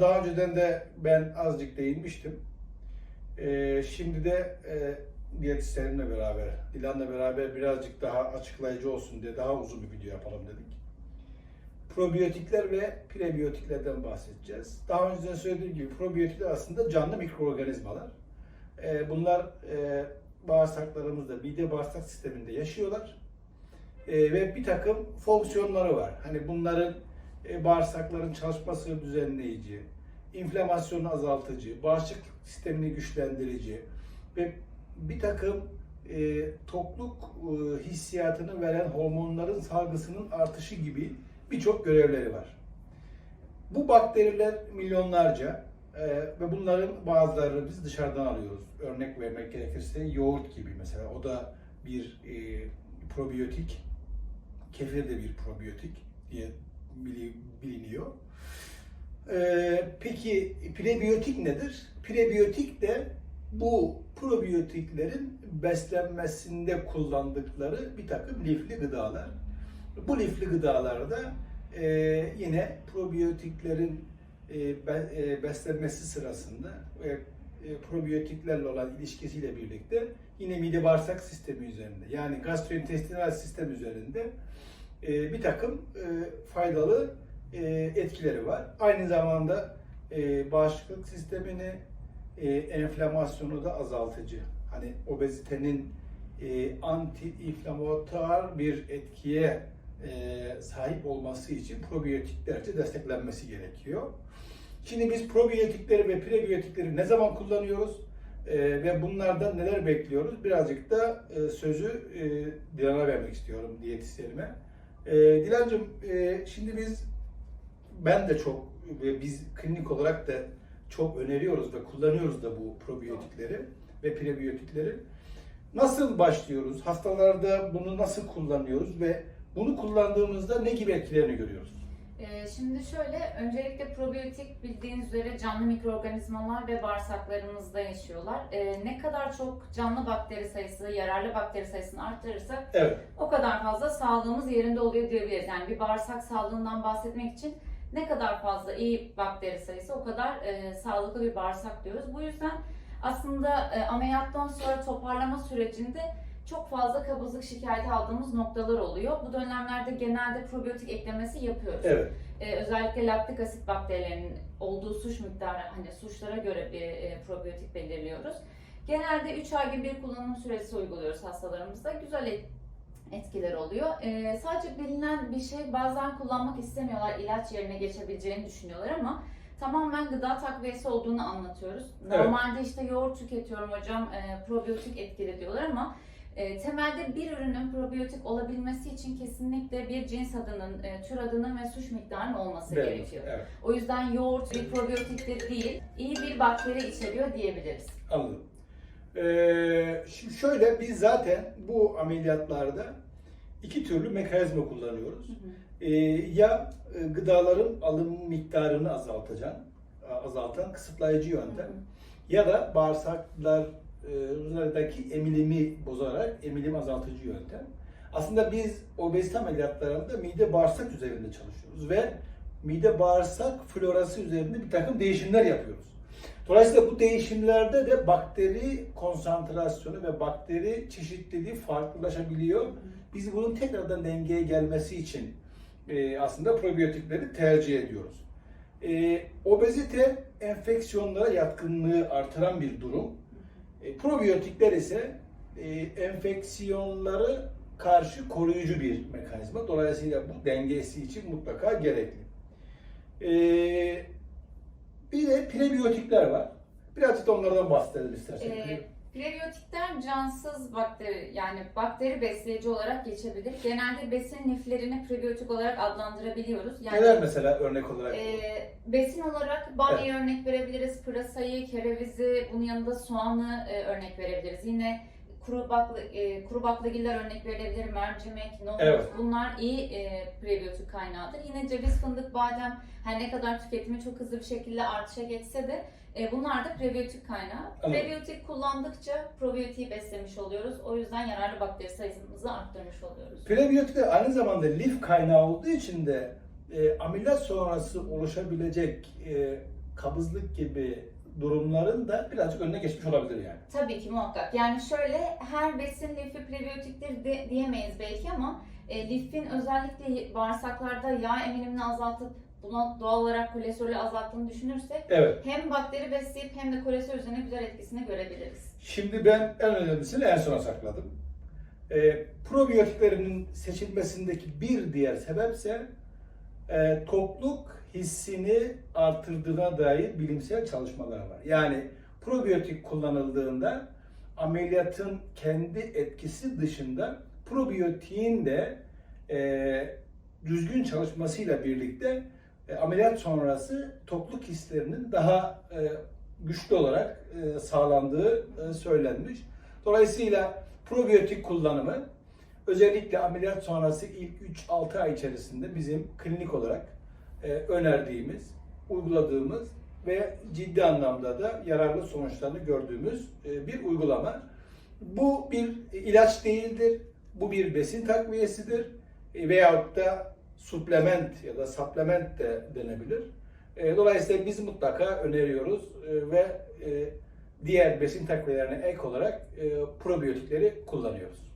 Daha önceden de ben azıcık değinmiştim. Ee, şimdi de e, diyetisyenimle beraber, Dilan'la beraber birazcık daha açıklayıcı olsun diye daha uzun bir video yapalım dedik. Probiyotikler ve prebiyotiklerden bahsedeceğiz. Daha önce de söylediğim gibi probiyotikler aslında canlı mikroorganizmalar. Ee, bunlar e, bağırsaklarımızda, mide bağırsak sisteminde yaşıyorlar. Ee, ve bir takım fonksiyonları var. Hani bunların bağırsakların çalışmasını düzenleyici, inflamasyonu azaltıcı, bağışıklık sistemini güçlendirici ve bir takım e, tokluk e, hissiyatını veren hormonların salgısının artışı gibi birçok görevleri var. Bu bakteriler milyonlarca e, ve bunların bazılarını biz dışarıdan alıyoruz. Örnek vermek gerekirse yoğurt gibi mesela o da bir e, probiyotik, kefir de bir probiyotik diye biliniyor. Ee, peki prebiyotik nedir? Prebiyotik de bu probiyotiklerin beslenmesinde kullandıkları bir takım lifli gıdalar. Bu lifli gıdalarda e, yine probiyotiklerin e, e, beslenmesi sırasında ve e, probiyotiklerle olan ilişkisiyle birlikte yine mide bağırsak sistemi üzerinde yani gastrointestinal sistem üzerinde e, bir takım e, faydalı e, etkileri var. Aynı zamanda e, bağışıklık sistemini, e, enflamasyonu da azaltıcı. Hani obezitenin e, anti-inflamatuar bir etkiye e, sahip olması için probiyotiklerce desteklenmesi gerekiyor. Şimdi biz probiyotikleri ve prebiyotikleri ne zaman kullanıyoruz e, ve bunlardan neler bekliyoruz? Birazcık da e, sözü e, Dilan'a vermek istiyorum diyetisyenime. E, Dilancığım, e, şimdi biz ben de çok ve biz klinik olarak da çok öneriyoruz ve kullanıyoruz da bu probiyotikleri ve prebiyotikleri. Nasıl başlıyoruz? Hastalarda bunu nasıl kullanıyoruz ve bunu kullandığımızda ne gibi etkilerini görüyoruz? Ee, Şimdi şöyle, öncelikle probiyotik bildiğiniz üzere canlı mikroorganizmalar ve bağırsaklarımızda yaşıyorlar. Ee, ne kadar çok canlı bakteri sayısı, yararlı bakteri sayısını arttırırsak Evet, o kadar fazla sağlığımız yerinde oluyor diyebiliriz. Yani bir bağırsak sağlığından bahsetmek için ne kadar fazla iyi bakteri sayısı o kadar e, sağlıklı bir bağırsak diyoruz. Bu yüzden aslında e, ameliyattan sonra toparlama sürecinde çok fazla kabızlık şikayeti aldığımız noktalar oluyor. Bu dönemlerde genelde probiyotik eklemesi yapıyoruz. evet. Ee, özellikle laktik asit bakterilerinin olduğu suç miktarı hani suçlara göre bir e, probiyotik belirliyoruz. Genelde 3 ay gibi bir kullanım süresi uyguluyoruz hastalarımızda. Güzel et- etkiler oluyor. Ee, sadece bilinen bir şey bazen kullanmak istemiyorlar, ilaç yerine geçebileceğini düşünüyorlar ama tamamen gıda takviyesi olduğunu anlatıyoruz. Evet. Normalde işte yoğurt tüketiyorum hocam, e, probiyotik etkili diyorlar ama e, temelde bir ürünün probiyotik olabilmesi için kesinlikle bir cins adının, e, tür adının ve suç miktarının olması Evet, gerekiyor. Evet, O yüzden yoğurt bir probiyotiktir değil, iyi bir bakteri içeriyor diyebiliriz. anladım. Ee, şimdi şöyle biz zaten bu ameliyatlarda iki türlü mekanizma kullanıyoruz. Ee, ya e, gıdaların alım miktarını azaltacan, azaltan kısıtlayıcı yöntem ya da bağırsaklardaki emilimi bozarak emilim azaltıcı yöntem. Aslında biz obezite ameliyatlarında mide bağırsak üzerinde çalışıyoruz ve mide bağırsak florası üzerinde bir takım değişimler yapıyoruz. Dolayısıyla bu değişimlerde de bakteri konsantrasyonu ve bakteri çeşitliliği farklılaşabiliyor. Biz bunun tekrardan dengeye gelmesi için e, aslında probiyotikleri tercih ediyoruz. E, obezite enfeksiyonlara yatkınlığı artıran bir durum. E, probiyotikler ise e, enfeksiyonları karşı koruyucu bir mekanizma. Dolayısıyla bu dengesi için mutlaka gerekli. E, bir de prebiyotikler var. Birazcık da onlardan bahsedelim isterseniz. Ee, prebiyotikler cansız bakteri yani bakteri besleyici olarak geçebilir. Genelde besin liflerini prebiyotik olarak adlandırabiliyoruz. Yani Neler mesela örnek olarak? e, besin olarak bamyayı örnek verebiliriz, pırasayı, kerevizi, bunun yanında soğanı e, örnek verebiliriz. Yine kuru bakla, e, kuru baklagiller örnek verilebilir, mercimek, nohut Evet. bunlar iyi e, prebiyotik kaynağıdır. Yine ceviz, fındık, badem her ne kadar tüketimi çok hızlı bir şekilde artışa geçse de e, bunlar da prebiyotik kaynağı. Anladım. Prebiyotik kullandıkça probiyotiği beslemiş oluyoruz. O yüzden yararlı bakteri sayımızı arttırmış oluyoruz. Prebiyotikler aynı zamanda lif kaynağı olduğu için de e, ameliyat sonrası oluşabilecek e, kabızlık gibi durumların da birazcık önüne geçmiş olabilir yani. Tabii ki muhakkak. Yani şöyle her besin lifi prebiyotiktir de, diyemeyiz belki ama e, lifin özellikle bağırsaklarda yağ emilimini azaltıp buna doğal olarak kolesterolü azalttığını düşünürsek Evet. hem bakteri besleyip hem de kolesterol üzerine güzel etkisini görebiliriz. Şimdi ben en önemlisini en sona sakladım. E, probiyotiklerinin seçilmesindeki bir diğer sebepse e, tokluk hissini artırdığına dair bilimsel çalışmalar var. Yani probiyotik kullanıldığında ameliyatın kendi etkisi dışında probiyotiğin de e, düzgün çalışmasıyla birlikte e, ameliyat sonrası tokluk hislerinin daha e, güçlü olarak e, sağlandığı e, söylenmiş. Dolayısıyla probiyotik kullanımı özellikle ameliyat sonrası ilk 3-6 ay içerisinde bizim klinik olarak e, önerdiğimiz, uyguladığımız ve ciddi anlamda da yararlı sonuçlarını gördüğümüz e, bir uygulama. Bu bir ilaç değildir, bu bir besin takviyesidir e, veyahut da suplement ya da supplement de denebilir. E, Dolayısıyla biz mutlaka öneriyoruz e, ve e, diğer besin takviyelerine ek olarak e, probiyotikleri kullanıyoruz.